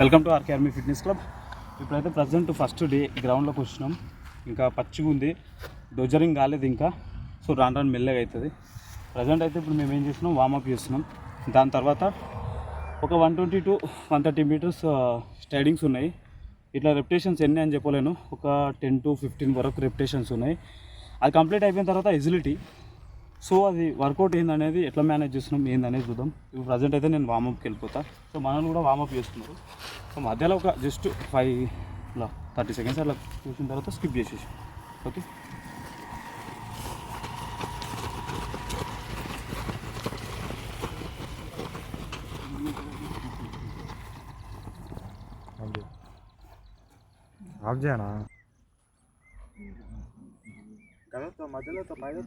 Welcome to RK army fitness club. ఇప్పుడైతే present first day గ్రౌండ్లోకి వచ్చినాం. ఇంకా పచ్చిగా ఉంది. డొజరింగ్ కాలేదు ఇంకా. సో రాను రాను మెల్లగా అవుతుంది. ప్రజెంట్ అయితే ఇప్పుడు మేము ఏం చేస్తున్నాం? వామప్ చేస్తున్నాం. దాని తర్వాత ఒక one twenty two one thirty metres స్టైడింగ్స్ ఉన్నాయి. ఇట్లా రెప్యుటేషన్స్ ఎన్ని అని చెప్పలేను. ఒక టెన్ టు ఫిఫ్టీన్ వరకు రెప్యుటేషన్స్ ఉన్నాయి. అది కంప్లీట్ అయిపోయిన తర్వాత ఎజిలిటీ సో అది వర్కౌట్ ఏందనేది ఎట్లా మేనేజ్ చేస్తున్నాం ఏందనేది చూద్దాం. ఇప్పుడు ప్రజెంట్ అయితే నేను వామప్కి వెళ్ళిపోతా. సో మనల్ని కూడా వామప్ చేస్తున్నారు. సో మధ్యలో ఒక జస్ట్ ఫైవ్ ఇలా థర్టీ సెకండ్స్ అలా చూసిన తర్వాత స్కిప్ చేసేసి. ఓకే ఆఫ్ చేయనా మధ్యలో పైన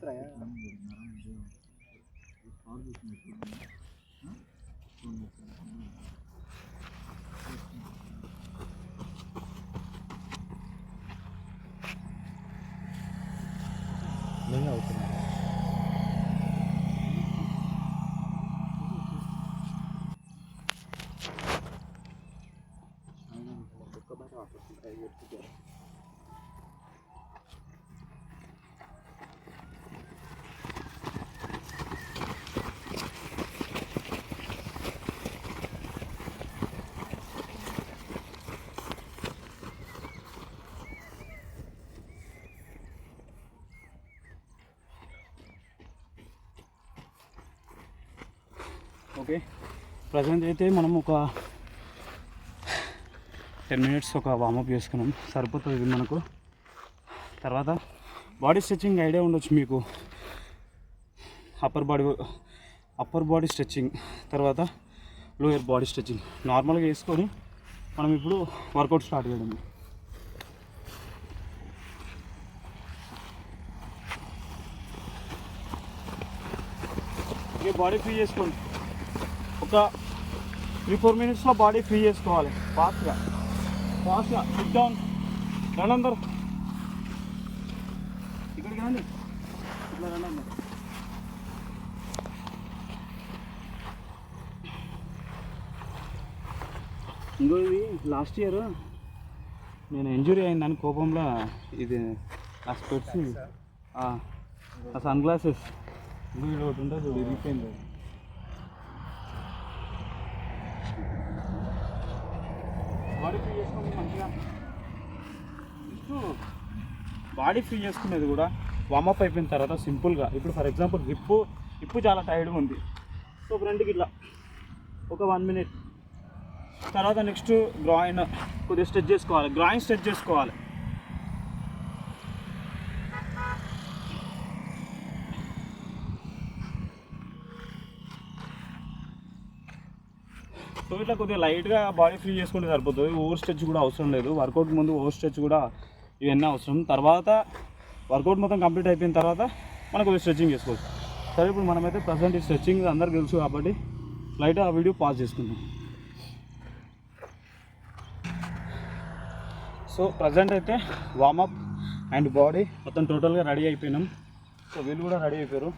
నేను అవుతున్నా ఓకే. ప్రజెంట్ అయితే మనం ఒక టెన్ మినిట్స్ ఒక వామప్ చేసుకున్నాం. సరిపోతుంది ఇది మనకు. తర్వాత బాడీ స్ట్రెచ్చింగ్ ఐడియా ఉండొచ్చు మీకు. Upper body upper body stretching తర్వాత లోయర్ బాడీ స్ట్రెచ్చింగ్ నార్మల్గా వేసుకొని మనం ఇప్పుడు వర్కౌట్ స్టార్ట్ చేయడం. ఓకే బాడీ ఫ్రీ చేసుకోండి. ఒక త్రీ ఫోర్ మినిట్స్లో బాడీ ఫ్రీ చేసుకోవాలి. ఫాస్ట్గా ఫాస్ట్గా సిట్ డౌన్ రండి అందరు ఇక్కడికి రండి. ఇట్లా రండి అందరు ఇంకో ఇది లాస్ట్ ఇయర్ నేను ఇంజురీ అయిందని కోపంలో ఇది ఆ స్పెట్స్ ఆ? సన్ గ్లాసెస్ ఇంకో ఇది ఒకటి ఉంటుంది చూడు ఇరిగిపోయింది బాడీ ఫ్రీ చేసుకోండి మంచిగా నెక్స్ట్ బాడీ ఫ్రీ చేసుకునేది కూడా వామప్ అయిపోయిన తర్వాత సింపుల్గా. ఇప్పుడు ఫర్ ఎగ్జాంపుల్ హిప్పు హిప్పు చాలా టైర్డ్గా ఉంది. సో ఫ్రంట్కి ఇట్లా ఒక వన్ మినిట్. తర్వాత నెక్స్ట్ గ్రాయిన్ కొద్దిగా స్ట్రెచ్ చేసుకోవాలి. గ్రాయిన్ స్ట్రెచ్ చేసుకోవాలి. ఇట్లా కొద్దిగా లైట్గా బాడీ ఫ్రీ చేసుకుంటే సరిపోతుంది. ఓవర్ స్ట్రెచ్ కూడా అవసరం లేదు. వర్కౌట్ ముందు ఓవర్ స్ట్రెచ్ కూడా ఇవన్నీ అవసరం. తర్వాత వర్కౌట్ మొత్తం కంప్లీట్ అయిపోయిన తర్వాత మనం కొద్దిగా స్ట్రెచ్చింగ్ చేసుకోవచ్చు. సరే ఇప్పుడు మనమైతే ప్రజెంట్ ఈ స్ట్రెచ్చింగ్ అందరికి తెలుసు కాబట్టి లైట్గా ఆ వీడియో పాజ్ చేసుకుందాం. సో ప్రజెంట్ అయితే వామప్ అండ్ బాడీ మొత్తం టోటల్గా రెడీ అయిపోయినాం. సో వీళ్ళు కూడా రెడీ అయిపోయారు.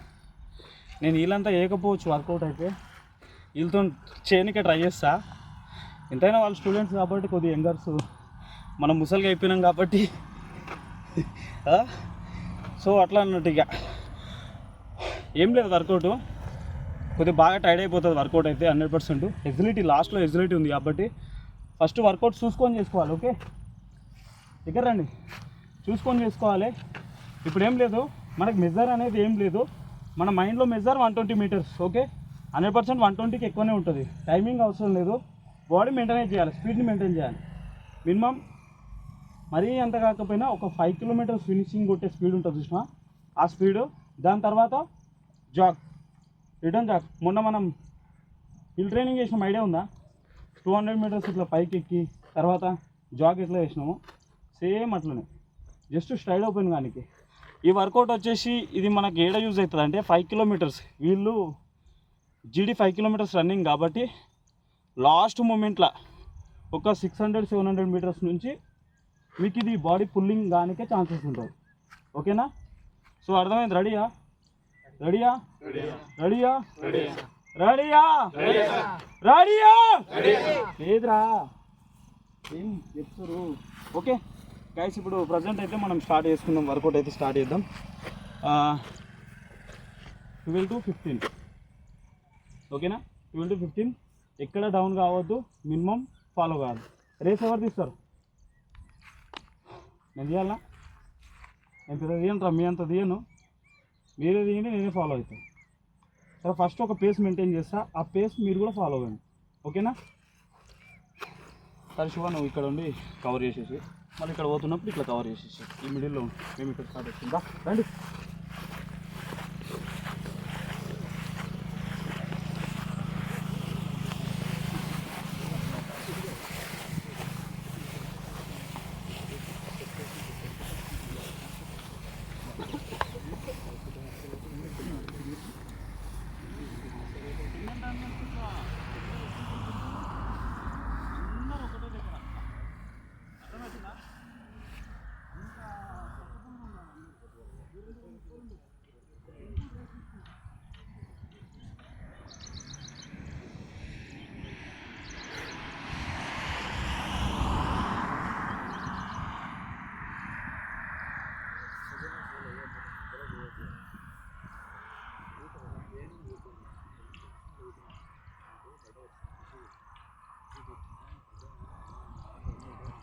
నేను వీళ్ళంతా వేయకపోవచ్చు వర్కౌట్ అయితే. వీళ్ళతో చేయనికే ట్రై చేస్తా. ఎంతైనా వాళ్ళు స్టూడెంట్స్ కాబట్టి కొద్దిగా యంగర్స్ మనం ముసలిగా అయిపోయినాం కాబట్టి. సో అట్లా అన్నట్టు ఇక. ఏం లేదు వర్కౌట్. కొద్దిగా బాగా టైర్డ్ అయిపోతుంది వర్కౌట్ అయితే హండ్రెడ్ పర్సెంట్. ఎజిలిటీ లాస్ట్లో ఎజిలిటీ ఉంది కాబట్టి ఫస్ట్ వర్కౌట్ చూసుకొని చేసుకోవాలి ఓకే? దగ్గర రండి. చూసుకొని చేసుకోవాలి. ఇప్పుడు ఏం లేదు మనకి మెజర్ అనేది ఏం లేదు. మన మైండ్లో measure one twenty metres okay? Hundred percent one ట్వంటీకి ఎక్కువనే ఉంటుంది. టైమింగ్ అవసరం లేదు. బాడీ మెయింటైన్ చేయాలి. స్పీడ్ని మెయింటైన్ చేయాలి. మినిమం మరీ అంత కాకపోయినా ఒక ఫైవ్ కిలోమీటర్స్ ఫినిషింగ్ కొట్టే స్పీడ్ ఉంటుంది చూసిన. ఆ స్పీడ్ దాని తర్వాత జాగ్ రిటర్న్ జాగ్ మొన్న మనం హిల్ ట్రైనింగ్ చేసిన. ఐడియా ఉందా? టూ హండ్రెడ్ మీటర్స్ ఇట్లా పైకి ఎక్కి తర్వాత జాగ్ ఎట్లా చేసినాము? సేమ్ అట్లనే. జస్ట్ స్ట్రైడ్ ఓపెన్ కానీ ఈ వర్కౌట్ వచ్చేసి ఇది మనకి ఏడ యూజ్ అవుతుంది అంటే ఫైవ్ కిలోమీటర్స్ వీళ్ళు జీడీ ఫైవ్ కిలోమీటర్స్ రన్నింగ్ కాబట్టి లాస్ట్ మూమెంట్లో ఒక six hundred seven hundred metres నుంచి మీకు ఇది బాడీ పుల్లింగ్ కానికే ఛాన్సెస్ ఉంటుంది ఓకేనా? సో అర్థమైంది? రెడీయా రెడీయా రెడీయా రెడీయా రెడీయా లేదురా. ఏం చెప్తారు ఓకే. గైస్ ఇప్పుడు ప్రజెంట్ అయితే మనం స్టార్ట్ చేసుకుందాం. వర్కౌట్ అయితే స్టార్ట్ చేద్దాం. ట్వెల్వ్ టు ఫిఫ్టీన్ ఓకేనా? Twelve to fifteen. ఎక్కడ డౌన్ కావద్దు మినిమం ఫాలో కావాలి రేస్ ఎవరు తీస్తారు? నేను తీయాలా? నేను పెద్ద మీ అంత తీయను. మీరే తీయండి నేనే ఫాలో అవుతాను సరే ఫస్ట్ ఒక పేస్ మెయింటైన్ చేస్తా. ఆ పేస్ మీరు కూడా ఫాలో అవ్వండి. ఓకేనా? సరే శివ నువ్వు ఇక్కడ ఉండి కవర్ చేసేసి మళ్ళీ ఇక్కడ పోతున్నప్పుడు ఇట్లా కవర్ చేసేసి ఈ మిడిల్లో మేము ఇక్కడ స్టార్ట్ చేస్తుందా రండి.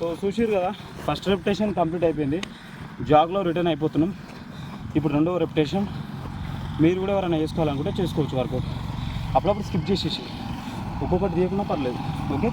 సో చూసిరు కదా ఫస్ట్ రెప్యుటేషన్ కంప్లీట్ అయిపోయింది. జాగ్లో రిటర్న్ అయిపోతున్నాం. ఇప్పుడు రెండవ రెప్యుటేషన్ మీరు కూడా ఎవరైనా చేసుకోవాలనుకుంటే చేసుకోవచ్చు వర్కౌట్ అప్పుడప్పుడు స్కిప్ చేసేసి. ఒక్కొక్కటి తీయకుండా పర్లేదు. ఓకే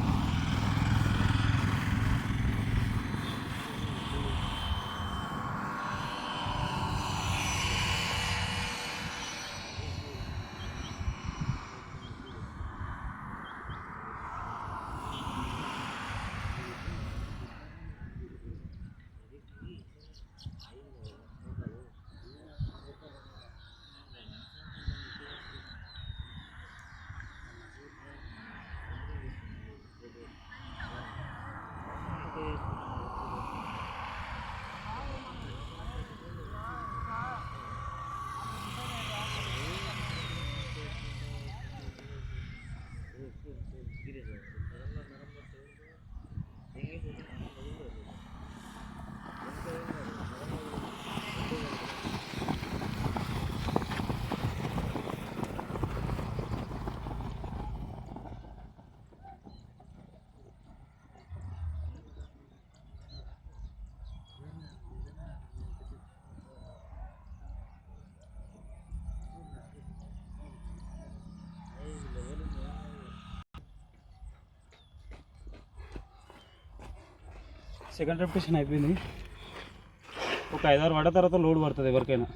సెకండ్ రెప్టేషన్ అయిపోయింది. ఒక ఐదారు పడ్డ తర్వాత లోడ్ పడుతుంది ఎవరికైనా.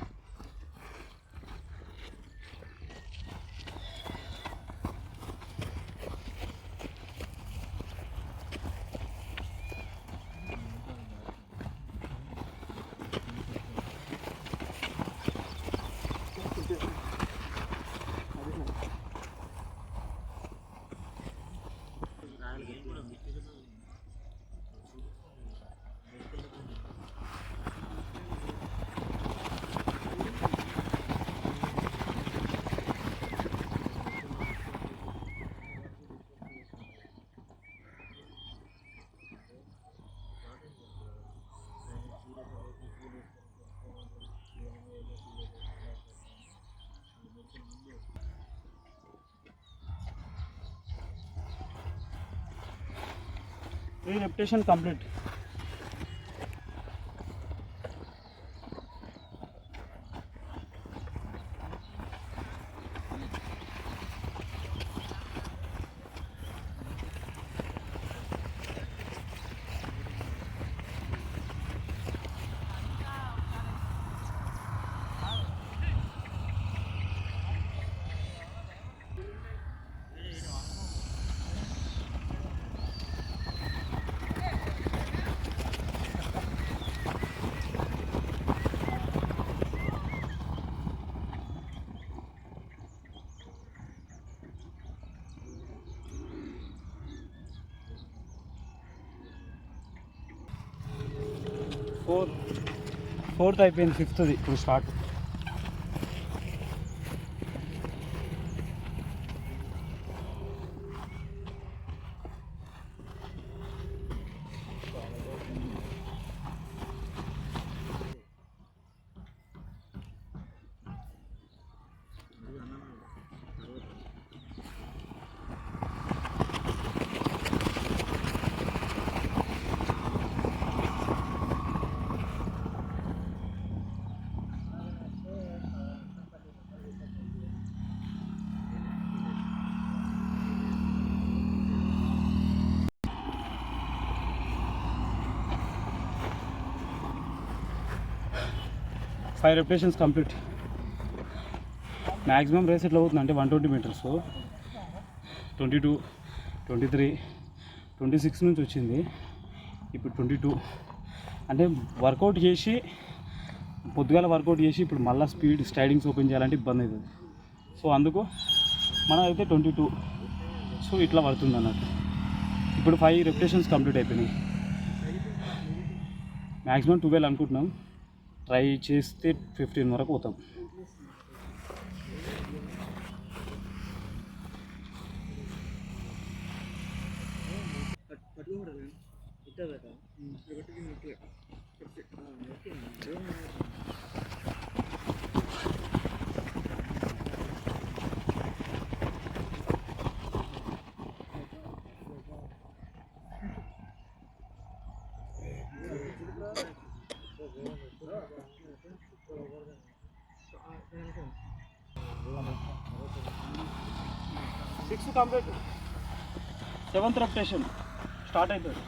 Three repetitions complete four fourth అయిపోయింది ఫిఫ్త్ది. ఇప్పుడు start. Five repetitions complete. Maximum race ఎట్లా అవుతుంది అంటే one twenty metres. Twenty two twenty three twenty six నుంచి వచ్చింది. ఇప్పుడు ట్వంటీ టూ. అంటే వర్కౌట్ చేసి పొద్దుగాల వర్కౌట్ చేసి ఇప్పుడు మళ్ళీ స్పీడ్ స్టైడింగ్స్ ఓపెన్ చేయాలంటే ఇబ్బంది అవుతుంది. సో అందుకు మనం అయితే ట్వంటీ టూ. సో ఇట్లా పడుతుంది అన్నట్టు. ఇప్పుడు ఫైవ్ రెప్యుటేషన్స్ కంప్లీట్ అయిపోయినాయి. మ్యాక్సిమం ట్వెల్వ్ అనుకుంటున్నాం. ట్రై చేస్తే ఫిఫ్టీన్ వరకు పోతాం. Six complete seventh repetition start అవుతుంది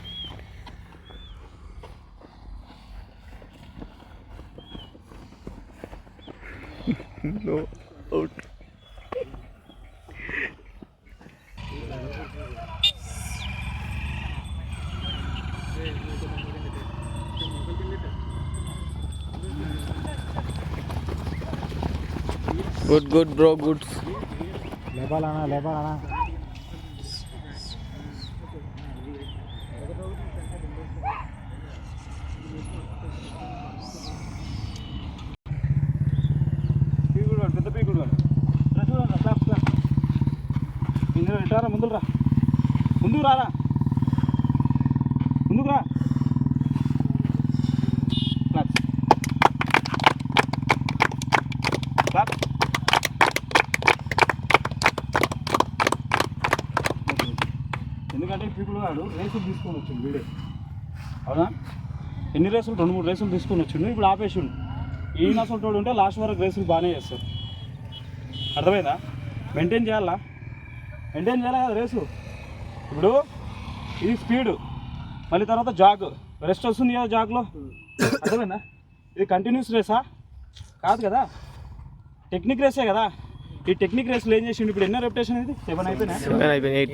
గుడ్ గుడ్ బ్రో గుడ్ లేపాలనా లేపాలనా పీకుడు పెద్ద పీకుడు రా? చూడండి ఇందులో ఇటారా ముందుకు రా. ముందుకు రారా? ముందుకు రా క్లాప్ క్లాప్ ఎందుకంటే వాడు రేసులు తీసుకొని వచ్చింది వీడే. అవునా? ఎన్ని రేసులు? రెండు మూడు రేసులు తీసుకొని వచ్చిండు ఇప్పుడు ఆపేసిండు. ఈయన అసలు ఉంటే లాస్ట్ వరకు రేసులు బాగానే చేస్తారు అర్థమైందా? మెయింటైన్ చేయాలా? మెయింటైన్ చేయాలి కదా రేసు? ఇప్పుడు ఇది స్పీడ్ మళ్ళీ తర్వాత జాగ్ రెస్ట్ వస్తుంది కదా జాగ్లో అర్థమైందా? ఇది కంటిన్యూస్ రేసా కాదు కదా? టెక్నిక్ రేసే కదా? ఈ టెక్నిక్ రేస్లో ఏం చేసిండు? ఇప్పుడు ఎన్నో రెప్టేషన్ ఇది? సెవెన్ అయిపోయినా?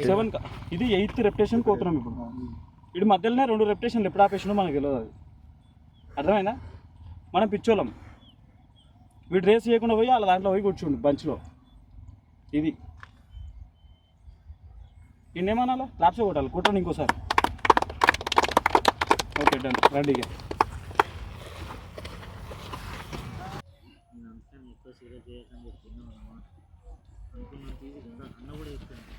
సెవెన్ ఇది ఎయిత్ రెప్టేషన్ పోతున్నాం ఇప్పుడు. ఇటు మధ్యలోనే రెండు రెప్టేషన్లు ఎప్పుడు ఆపేషన్ మనకు తెలియదు అది. అర్థమైనా మనం పిచ్చోళం వీడు రేస్ చేయకుండా పోయి వాళ్ళ దాంట్లో పోయి కూర్చోండి బంచ్లో ఇది. ఇన్నేమనాలా లాప్సే కొట్టాలి. కొట్టండి ఇంకోసారి. ఓకే డన్ రండి ఇక అన్న కూడా చెప్తాను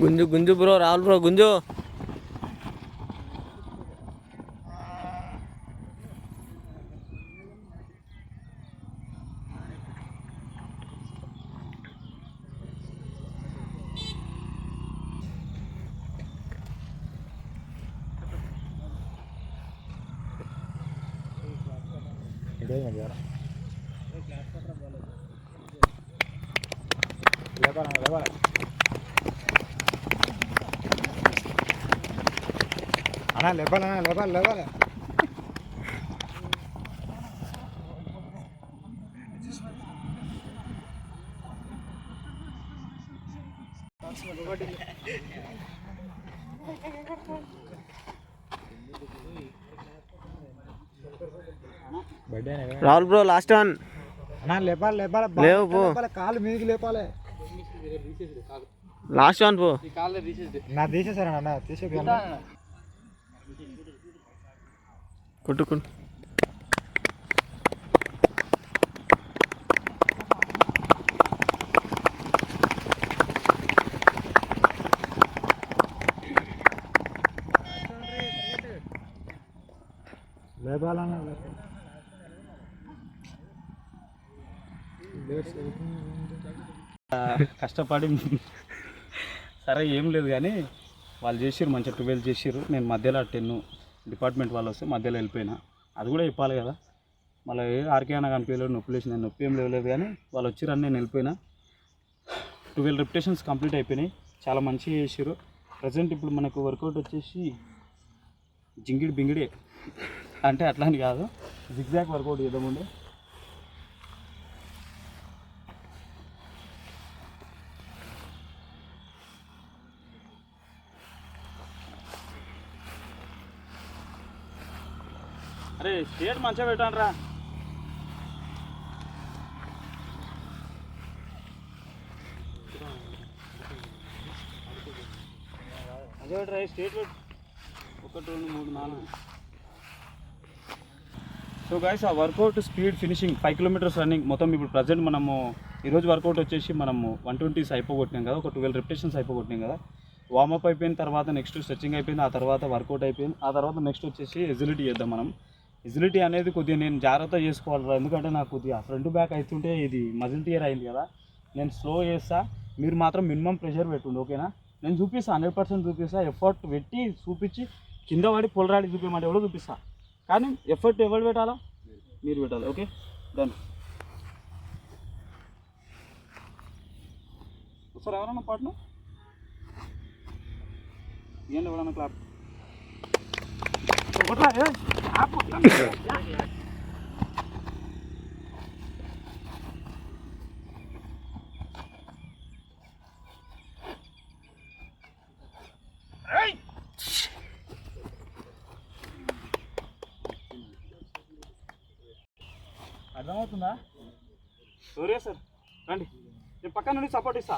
గుంజు గుంజు బ్రో రాహుల్ బ్రో గుంజు ఇదేమైంది జర లేపాలన్నా లేపాలి అన్నా లేపాలన్నా లేపాలి లేపాలి birthday Rahul bro last one అన్నా లేపాలి లేపాలి లేవు పో. లేపాలి కాలు మీదకి లేపాలి. లాస్ట్ వన్ పో. నా తీసేసారా అన్న. తీసే కొట్టుకుంటు. కష్టపడి సరే ఏం లేదు కానీ వాళ్ళు చేసిర్రు మంచిగా ట్వెల్వ్ చేసిర్రు. నేను మధ్యలో టెన్ డిపార్ట్మెంట్ వాళ్ళు వస్తే మధ్యలో వెళ్ళిపోయినా. అది కూడా చెప్పాలి కదా. మళ్ళీ ఆర్కే అన్న కనిపించలేదు నొప్పి లేచి నేను నొప్పి ఏం లేవలేదు కానీ వాళ్ళు వచ్చిరని నేను వెళ్ళిపోయినా. ట్వెల్వ్ రెప్యుటేషన్స్ కంప్లీట్ అయిపోయినాయి. చాలా మంచిగా చేసిర్రు. ప్రజెంట్ ఇప్పుడు మనకు వర్కౌట్ వచ్చేసి జింగిడి బింగిడి. అంటే అట్లా అని కాదు. జిగ్జాగ్ వర్కౌట్ చేద్దామండి అరే స్టేట్ మంచిగా పెట్టాను రా అదే రా స్టేట్ పెట్టు. ఒకటి రెండు మూడు నాలుగు. సో గాయస్ ఆ workout speed finishing five kilometres running మొత్తం ఇప్పుడు ప్రజెంట్ మనము ఈరోజు వర్కౌట్ వచ్చేసి మనము వన్ ట్వంటీస్ అయిపోగొట్టినాం కదా ఒక ట్వెల్వ్ రిపిటేషన్స్ అయిపోగొట్టినాం కదా. వార్మప్ అయిపోయిన తర్వాత నెక్స్ట్ స్ట్రెచ్చింగ్ అయిపోయింది ఆ తర్వాత వర్కౌట్ అయిపోయింది ఆ తర్వాత నెక్స్ట్ వచ్చేసి ఎజిలిటీ చేద్దాం మనం. ఎజిలిటీ అనేది కొద్దిగా నేను జాగ్రత్త చేసుకోవాలి ఎందుకంటే నాకు కొద్దిగా ఫ్రంట్ బ్యాక్ అవుతుంటే ఇది మజిల్ టీయర్ అయింది కదా. నేను స్లో చేస్తా. మీరు మాత్రం మినిమం ప్రెషర్ పెట్టుండి ఓకేనా నేను చూపిస్తాను హండ్రెడ్ పర్సెంట్ చూపిస్తా. ఎఫర్ట్ పెట్టి చూపించి కింద పడి పొలరాడి చూపించమంటే ఎవడో చూపిస్తా. కానీ ఎఫర్ట్ ఎవరు పెట్టాలా? మీరు పెట్టాలి ఓకే డన్ ఒకసారి ఎవరన్నా పాటలు? ఏంటి ఎవరన్నా క్లాప్ అర్థమవుతుందా? సూర్య సార్ రండి. నేను పక్కన నుండి సపోర్ట్ ఇస్తా.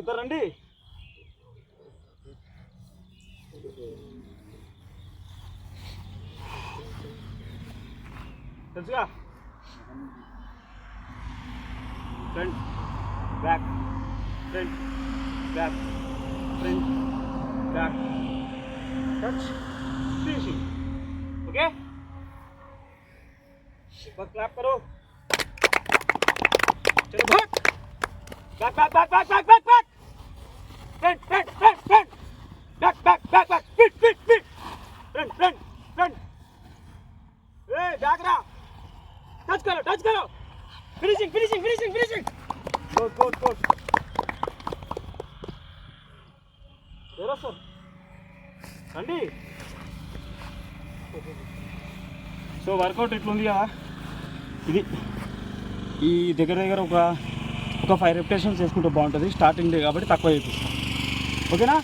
ఇద్దరు రండి. తెలుసుగా front back front back front back touch finishing okay बस क्लैप करो चलो भाग back back back back back back back front front front front back back back back speed speed speed front front front ए back रहा touch కరో touch కరో finishing finishing finishing finishing good good good ఎవరో sir రండి so workout ఇట్లుంది కదా? ఇది ఈ దగ్గర దగ్గర ఒక ఒక ఫైవ్ రెప్యుటేషన్స్ చేసుకుంటే బాగుంటుంది. స్టార్టింగ్ డే కాబట్టి తక్కువ చేపిస్తాం. ఓకేనా?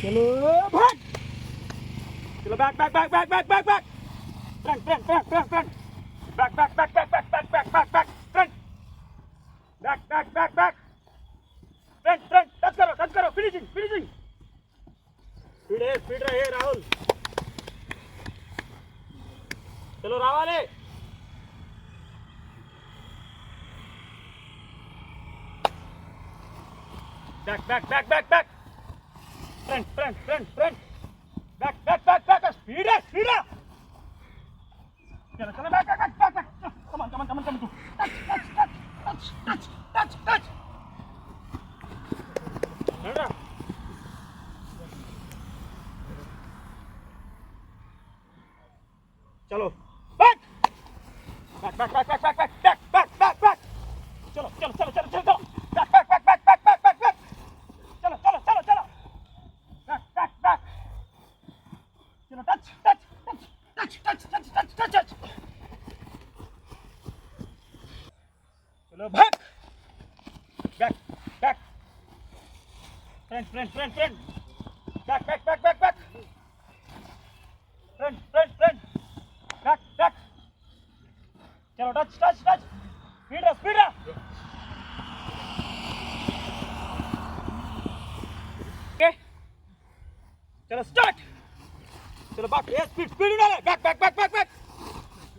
చలో back back back back back back back front front front front front Back, back, back, back, back, back, back, back, back. Front. Back, back, back, back. Front, front. Touch karo, touch karo. Finishing, finishing. Speed है, speed रहे Rahul. चलो रावाले. Back, back, back, back, back. Front, front, front, front. Back, back, back, back. Speed है, speed है. Come on, come on, come on, come on, come on, touch, touch, touch, touch, touch. Okay चलो start चलो back ये speed speed डाले back back back back back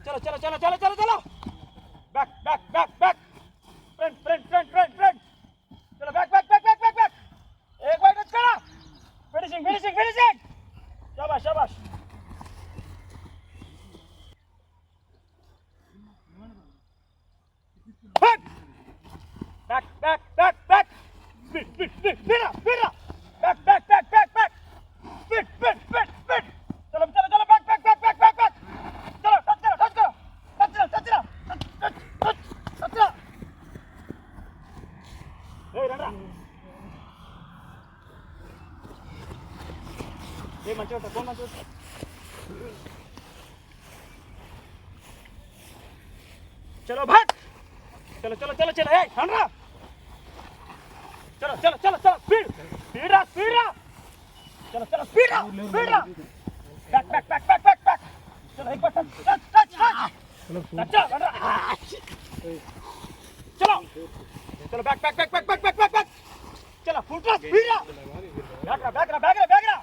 चलो चलो चलो चलो चलो चलो back back back back front front front front front चलो back back back back back back एक बार टच करो फिनिशिंग फिनिशिंग फिनिशिंग शाबाश शाबाश back, back, back, back, back, speed, speed, speed, speed up, speed up, पिट पिट पिट पिट चलो चलो चलो back back back back back back चलो टच करो टच करो टच करो टच करो टच टच टच करो ए रणरा ए मंचो टच कौन मंचो चलो भाग चलो चलो चलो चलो ए रणरा चलो चलो चलो चलो स्पीड स्पीड रा स्पीड रा चलो चलो स्पीड आ स्पीड आ back back back back back back चलो एक बार touch touch touch touch touch हंड्रा चलो चलो back back back back back back back back चलो फुल ट्रस्ट स्पीड आ बैक रहा बैक रहा बैक रहा बैक रहा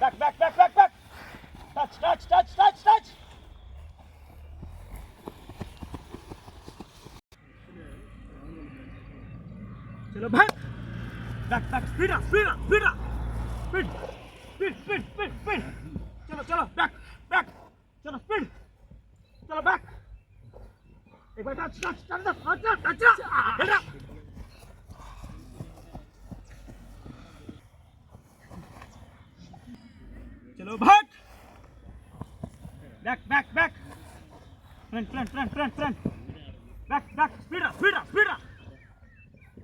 back back back back back touch touch touch touch touch चलो भाग Back back speed up speed up speed up speed speed speed speed speed चलो चलो back back चलो speed चलो बैक एक बार touch touch touch touch touch touch head up चलो भाग back back back front front front front front back back speed up speed up speed up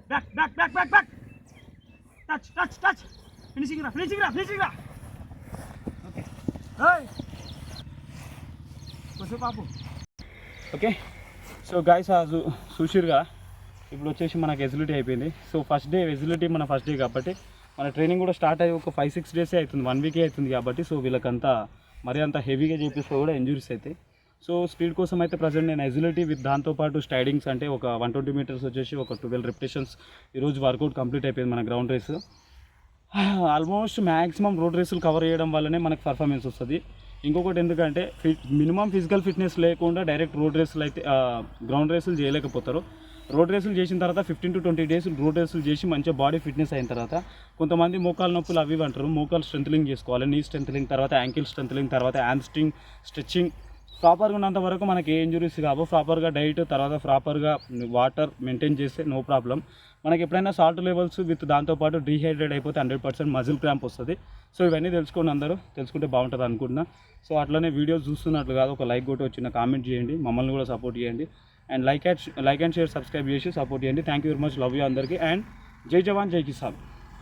back, back, back, back, back. touch touch touch finishing రా finishing రా finishing రా okay కొంచెం పాపు okay so guys చూసిరుగా ఇప్పుడు వచ్చేసి మనకు agility అయిపోయింది. So first day agility మన ఫస్ట్ డే కాబట్టి మన ట్రైనింగ్ కూడా స్టార్ట్ అయ్యి ఒక ఫైవ్ సిక్స్ డేసే అవుతుంది. వన్ వీకే అవుతుంది కాబట్టి సో వీళ్ళకంతా మరీ అంత హెవీగా చేపిస్తే కూడా ఇంజురీస్ అవుతాయి సో స్పీడ్ కోసం అయితే ప్రజెంట్ నేను ఎజిలిటీ విత్ దాంతోపాటు స్టైడింగ్స్ అంటే ఒక వన్ ట్వంటీ మీటర్స్ వచ్చేసి ఒక ట్వెల్వ్ రిపిటేషన్స్ ఈరోజు వర్కౌట్ కంప్లీట్ అయిపోయింది మన ground race almost maximum road రేసులు cover చేయడం వల్లనే మనకు పర్ఫార్మెన్స్ వస్తుంది. ఇంకొకటి ఎందుకంటే ఫిట్ మినిమం ఫిజికల్ ఫిట్నెస్ లేకుండా డైరెక్ట్ రోడ్ రేసులు అయితే గ్రౌండ్ రేసులు చేయలేకపోతారు. రోడ్ రేసులు చేసిన తర్వాత fifteen to twenty days road రేసులు చేసి మంచిగా బాడీ ఫిట్నెస్ అయిన తర్వాత కొంతమంది మోకాలు నొప్పులు అవి అంటారు. మోకాలు స్ట్రెంత్లింగ్ చేసుకోవాలి నీ స్ట్రెంత్లింగ్ తర్వాత యాంకిల్ స్ట్రెంత్లింగ్ తర్వాత హ్యామ్స్ట్రింగ్ స్ట్రెచ్చింగ్ ప్రాపర్గా ఉన్నంత వరకు మనకి ఏ ఇంజురీస్ కావు. ప్రాపర్గా డైట్ తర్వాత ప్రాపర్గా వాటర్ మెయింటైన్ చేస్తే నో ప్రాబ్లం మనకి ఎప్పుడైనా సాల్ట్ లెవెల్స్ విత్ దాంతోపాటు డీహైడ్రేట్ అయిపోతే హండ్రెడ్ పర్సెంట్ మజిల్ క్రాంప్ వస్తుంది. సో ఇవన్నీ తెలుసుకోండి అందరూ. తెలుసుకుంటే బాగుంటుంది అనుకుంటున్నా. సో అట్లనే వీడియోస్ చూస్తున్నట్లు కాదు. ఒక లైక్ కొట్టి వచ్చిన కామెంట్ చేయండి. మమ్మల్ని కూడా సపోర్ట్ చేయండి. And like and like and share subscribe చేసి సపోర్ట్ చేయండి. Thank you very much love you అందరికీ. అండ్ జై జవాన్ జై కిసాన్.